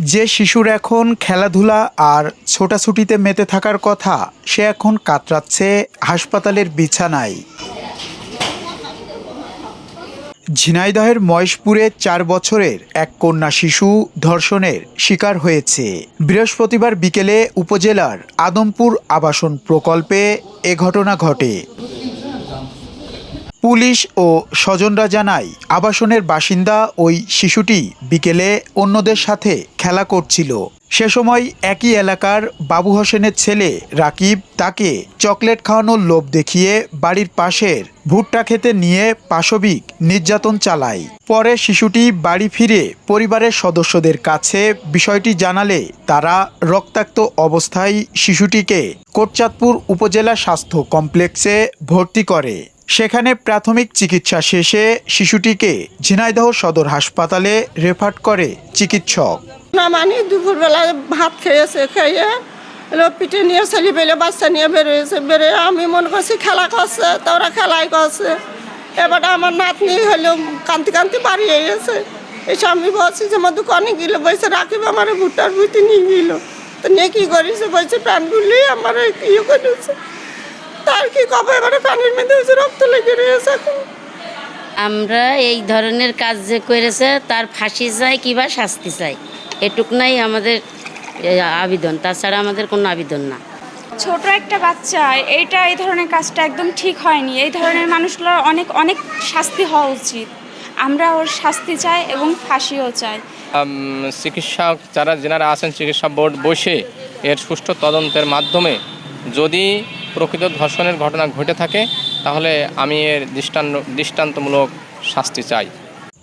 যে শিশুর এখন খেলাধুলা আর ছোটাছুটিতে মেতে থাকার কথা, সে এখন কাতরাচ্ছে হাসপাতালের বিছানায়। ঝিনাইদহের মহেশপুরে চার বছরের এক কন্যা শিশু ধর্ষণের শিকার হয়েছে। বৃহস্পতিবার বিকেলে উপজেলার আদমপুর আবাসন প্রকল্পে এ ঘটনা ঘটে। পুলিশ ও স্বজনরা জানায়, আবাসনের বাসিন্দা ওই শিশুটি বিকেলে অন্যদের সাথে খেলা করছিল। সে সময় একই এলাকার বাবু হোসেনের ছেলে রাকিব তাকে চকলেট খাওয়ানোর লোভ দেখিয়ে বাড়ির পাশের ভুট্টা খেতে নিয়ে পাশবিক নির্যাতন চালায়। পরে শিশুটি বাড়ি ফিরে পরিবারের সদস্যদের কাছে বিষয়টি জানালে তারা রক্তাক্ত অবস্থায় শিশুটিকে কোটচাঁদপুর উপজেলা স্বাস্থ্য কমপ্লেক্সে ভর্তি করে। সেখানে প্রাথমিক চিকিৎসা শেষে শিশুটিকে ঝিনাইদহ সদর হাসপাতালে রেফার করে চিকিৎসক। না মানে দুপুরবেলা ভাত খেয়েছে, খেয়ে এলো পিঠে নিয়ে ছেলে পেলে, বাচ্চা নিয়ে বেরোয়েছে। বেরোয় আমি মনে করছি খেলা করছে, তো ওরা খেলাই করছে। এবার আমার নাতনি হলো কান্তি কান্তি বাড়ি গেছে। এসে আমি বলছি যে আমার দোকানে গেলো? বলছে রাখিব আমার ভুট্টার ভুইতে নিয়ে গেলো। তো নিয়ে কী করেছে? বলছে প্যান্টগুলি আমার ইয়ে করেছে তার কি কবে এবারে প্যান্টের মধ্যে হয়েছে রক্ত লেগে রয়েছে আমরা এই ধরনের কাজ যে করেছে তার ফাঁসি চাই কিংবা শাস্তি চাই এটুক নাই আমাদের আবেদন। তাছাড়া আমাদের কোনো আবেদন না। ছোট একটা বাচ্চা এইটা এই ধরনের কাজটা একদম ঠিক হয়নি। এই ধরনের মানুষগুলোর অনেক অনেক শাস্তি হওয়া উচিত। আমরা ওর শাস্তি চাই এবং ফাঁসিও চাই। চিকিৎসক যারা যেনারা আছেন চিকিৎসা বোর্ড বসে এর সুষ্ঠু তদন্তের মাধ্যমে যদি প্রকৃত ধর্ষণের ঘটনা ঘটে থাকে, তাহলে আমি এর দৃষ্টান্ত, দৃষ্টান্তমূলক শাস্তি চাই।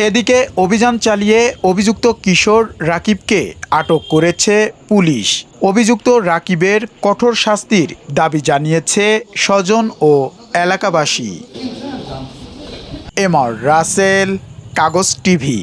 এদিকে অভিযান চালিয়ে অভিযুক্ত কিশোর রাকিবকে আটক করেছে পুলিশ। অভিযুক্ত রাকিবের কঠোর শাস্তির দাবি জানিয়েছে স্বজন ও এলাকাবাসী। এমর রাসেল, কাগজ টিভি।